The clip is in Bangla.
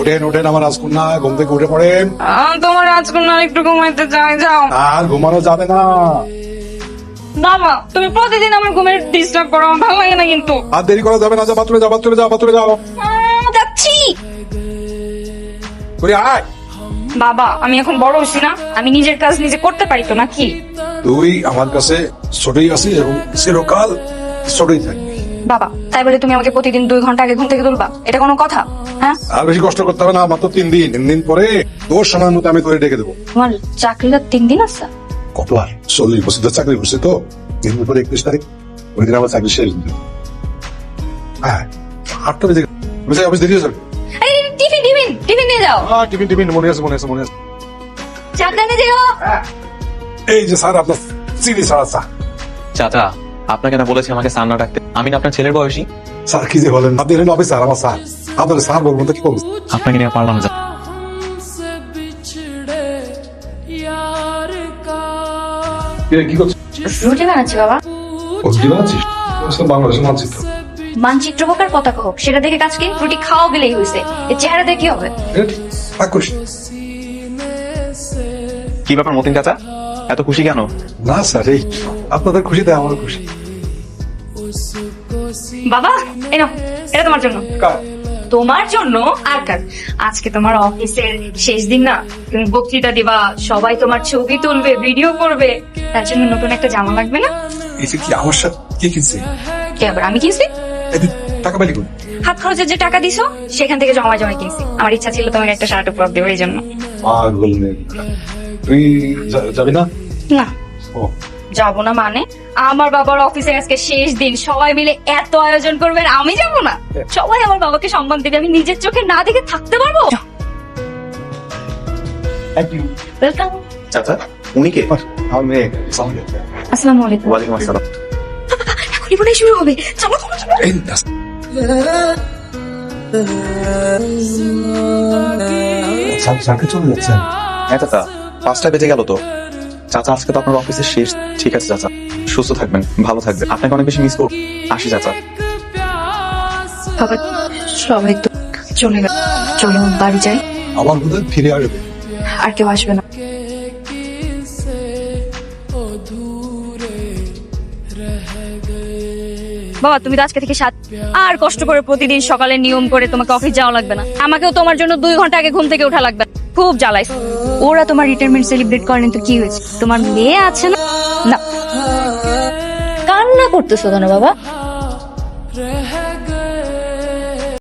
ওঠেন ওঠেন আমার রাজকন্যা ঘুম থেকে উঠে পড়েন। তোমার রাজকন্যা একটু ঘুমাইতে চাই যাও। আর ঘুমানো যাবে না। বাবা তুমি প্রতিদিন আমার ঘুমের ডিস্টার্ব করো আমার ভালো লাগে না কিন্তু। আর দেরি করা যাবে না যা বাথরুমে যাও বাথরুমে যাও বাথরুমে যাও। যাচ্ছি। করে আয়। বাবা আমি এখন বড় হচ্ছি না? আমি নিজের কাজ নিজে করতে পারি তো নাকি? তুই আমার কাছে ছোটই আছিস এবং চিরকাল ছোটই থাকবি। বাবা তাই বলে তুমি আমাকে প্রতিদিন দুই ঘণ্টা আগে ঘুম থেকে তুলবা? এটা কোনো কথা? হ্যাঁ? আর বেশি কষ্ট করতে হবে না মাত্র তিন দিন। তিন দিন পরে তোর সময় মতো আমি তোরে ডেকে দেবো। তোমার চাকরিটা তিন দিন আছে? কত আর চল্লিশ বছর ধরে চাকরি করছে তো। তিন দিন পরে একত্রিশ তারিখ। ওই দিন আমার চাকরি শেষ। দিন হ্যাঁ আটটা বেজে অফিস দেরি হয়ে যাবে। এই টিফিন টিফিন টিফিন নিয়ে যাও। আহ, টিফিন টিফিন মনে আছে মনে আছে মনে আছে। সাবধানে যেও। এই যে স্যার আপনার চিনি চা চাচা আপনাকে না বলেছি আমাকে স্যার না ডাকতে। আমি না আপনার ছেলের বয়সী। স্যার কি যে বলেন? আপনি এলেন অফিসার আমার স্যার। আপনার স্যার বলবেন তো কি বলব আপনাকে নিয়ে পারলাম না সেটা দেখে রুটি খাওয়া হবে। কি ব্যাপার মতিন চাচা? এত খুশি কেন? স্যার আপনাদের খুশিতে আমার খুশি। বাবা এনো এটা তোমার জন্য। তোমার জন্য আর কার? আজকে তোমার অফিসের শেষ দিন না। তুমি বক্তৃতা দিবা সবাই তোমার ছবি তুলবে ভিডিও করবে। তার জন্য নতুন একটা জামা লাগবে না? এই কি আমার সাথে? কি কিনছে? কি আবার আমি কিনছি? টাকা পাইলি হাত খরচের যে টাকা দিছো সেখান থেকে জমা জমা কিনছি। আমার ইচ্ছা ছিল তোমাকে একটা শার্ট উপহার দেবো এই জন্য। পাগল মেয়ে। তুই যাবি না? না। ও। যাব না মানে? আমার বাবার অফিসে আজকে শেষ দিন। সবাই মিলে এত আয়োজন করবেন আমি যাব না। সবাই আমার বাবাকে সম্মান দেবে আমি নিজের চোখে না দেখে থাকতে পারব? ওয়েলকাম চাচা উনি কে? আমার মেয়ে আসসালামু আলাইকুম। ওয়ালাইকুম আসসালাম। এখনই মনে শুরু হবে। চলো হ্যাঁ চাচা পাঁচটা বেজে গেল তো। চাচা আজকে তো আপনার অফিসের শেষ। ঠিক আছে চাচা। সুস্থ থাকবেন ভালো থাকবেন। আপনাকে অনেক বেশি মিস করব। আসি চাচা। বাবা সবাই তো চলে গেল। চলো বাড়ি যাই। আমার বোধ ফিরে আসবে। আর কেউ আসবে না। বাবা তুমি তো আজকে থেকে সাত আর কষ্ট করে প্রতিদিন সকালে নিয়ম করে তোমাকে অফিস যাওয়া লাগবে না। আমাকেও তোমার জন্য দুই ঘণ্টা আগে ঘুম থেকে ওঠা লাগবে না। খুব জ্বালাই ওরা তোমার রিটায়ারমেন্ট সেলিব্রেট করেন তো কি হয়েছে? তোমার মেয়ে আছে না? না। কান্না করতেছো কেন বাবা?